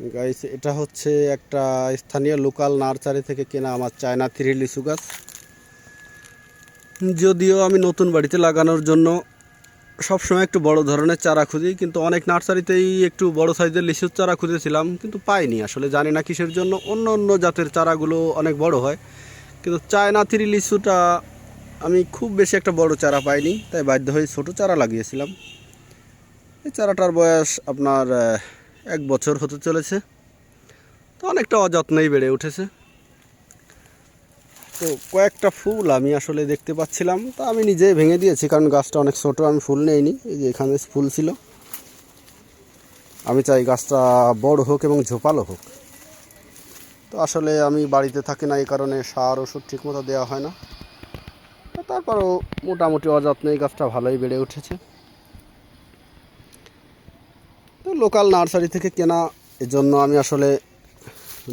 Guys এটা হচ্ছে একটা স্থানীয় লোকাল নার্সারি থেকে কেনা আমার চায়না থ্রি লিচু গাছ। যদিও আমি নতুন বাড়িতে লাগানোর জন্য সবসময় একটু বড় ধরনের চারা খুঁজি, কিন্তু অনেক নার্সারিতেই একটু বড় সাইজের লিচুর চারা খুঁজেছিলাম, কিন্তু পাইনি। আসলে জানি না কিসের জন্য, অন্য অন্য জাতের চারাগুলো অনেক বড় হয়। কিন্তু চায়না থ্রি লিচুটা আমি খুব বেশি একটা বড় চারা পাইনি, তাই বাধ্য হয়ে ছোট চারা লাগিয়েছিলাম। এই চারাটার বয়স আপনার এক বছর হতে চলেছে। তো অনেকটা অযত্নেই বেড়ে উঠেছে। তো কয়েকটা ফুল আমি আসলে দেখতে পাচ্ছিলাম। তা আমি নিজেই ভেঙে দিয়েছি, কারণ গাছটা অনেক ছোট, আমি ফুল নেইনি। এই যে এখানে ফুল ছিল। আমি চাই গাছটা বড় হোক এবং ঝোপালো হোক। তো আসলে আমি বাড়িতে থাকি না, এই কারণে সার ওষুধ ঠিকমতো দেওয়া হয় না। তারপরও মোটামুটি অযত্নে এই গাছটা ভালোই বেড়ে উঠেছে। লোকাল নার্সারি থেকে কেনা এজন্য আমি আসলে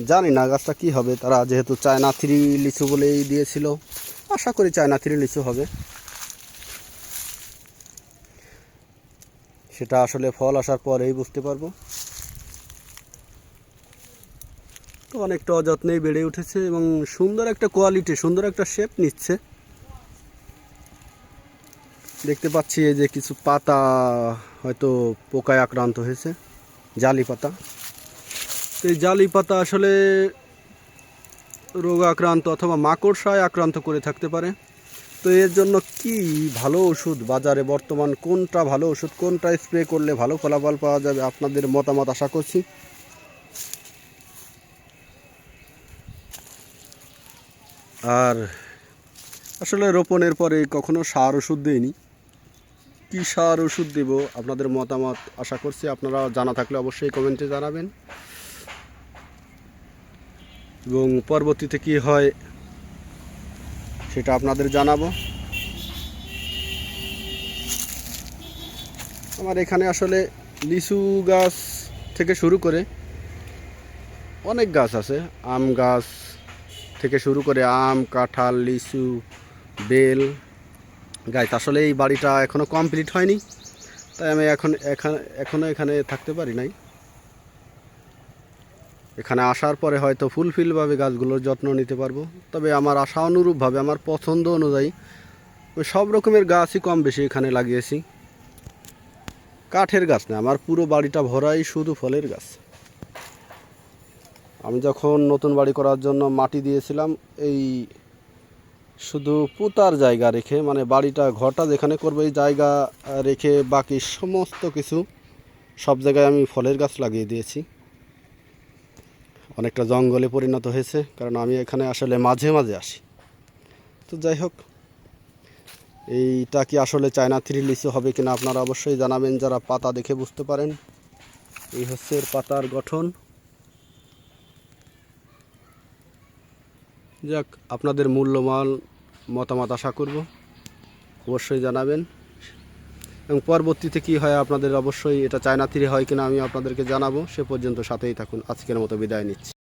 জানি না গাছটা কি হবে। তারা যেহেতু চায়না থ্রি লিচু বলেই দিয়েছিল। আশা করি চায়না থ্রি লিচু হবে। সেটা আসলে ফল আসার পরেই বুঝতে পারব। তো অনেকটা অযত্নেই বেড়ে উঠেছে এবং সুন্দর একটা কোয়ালিটি সুন্দর একটা শেপ নিচ্ছে। দেখতে পাচ্ছি এই যে কিছু পাতা হয়তো পোকায় আক্রান্ত হয়েছে, জালি পাতা। তো এই জালি পাতা আসলে রোগ আক্রান্ত অথবা মাকড়সায় আক্রান্ত করে থাকতে পারে। তো এর জন্য কি ভালো ওষুধ বাজারে বর্তমান, কোনটা ভালো ওষুধ, কোনটা স্প্রে করলে ভালো ফলাফল পাওয়া যাবে, আপনাদের মতামত আশা করছি। আর আসলে রোপণের পরে কখনো সার ওষুধ দেইনি। কী সার ওষুধ দেব? আপনাদের মতামত আশা করছি আপনারা জানা থাকলে অবশ্যই কমেন্টে জানাবেন। এবং পরবর্তীতে কি হয় সেটা আপনাদের জানাব। আমার এখানে আসলে লিচু গাছ থেকে শুরু করে অনেক গাছ আছে। আম গাছ থেকে শুরু করে আম, কাঁঠাল, লিচু, বেল গাছ আসলে এই বাড়িটা এখনও কমপ্লিট হয়নি। তাই আমি এখন এখানে এখনও এখানে থাকতে পারি নাই। এখানে আসার পরে হয়তো ফুলফিলভাবে গাছগুলোর যত্ন নিতে পারব। তবে আমার আশা অনুরূপভাবে, আমার পছন্দ অনুযায়ী সব রকমের গাছই কম বেশি এখানে লাগিয়েছি। কাঠের গাছ না, আমার পুরো বাড়িটা ভরাই শুধু ফলের গাছ। আমি যখন নতুন বাড়ি করার জন্য মাটি দিয়েছিলাম, এই শুধু পুতার জায়গা রেখে মানে বাড়িটা, ঘরটা যেখানে করবে এই জায়গা রেখে বাকি সমস্ত কিছু সব জায়গায় আমি ফলের গাছ লাগিয়ে দিয়েছি। অনেকটা জঙ্গলে পরিণত হয়েছে, কারণ আমি এখানে আসলে মাঝে মাঝে আসি। তো যাই হোক, এইটা কি আসলে চায়না থ্রি লিচু হবে কিনা আপনারা অবশ্যই জানাবেন, যারা পাতা দেখে বুঝতে পারেন। এই হচ্ছে এর পাতার গঠন। যাক, আপনাদের মূল্যবান মতামত আশা করব। অবশ্যই জানাবেন। এবং পরবর্তীতে কি হয় আপনাদের অবশ্যই এটা চায়না থ্রি হয় কিনা আমি আপনাদেরকে জানাব। সে পর্যন্ত সাথেই থাকুন। আজকের মতো বিদায় নিচ্ছি।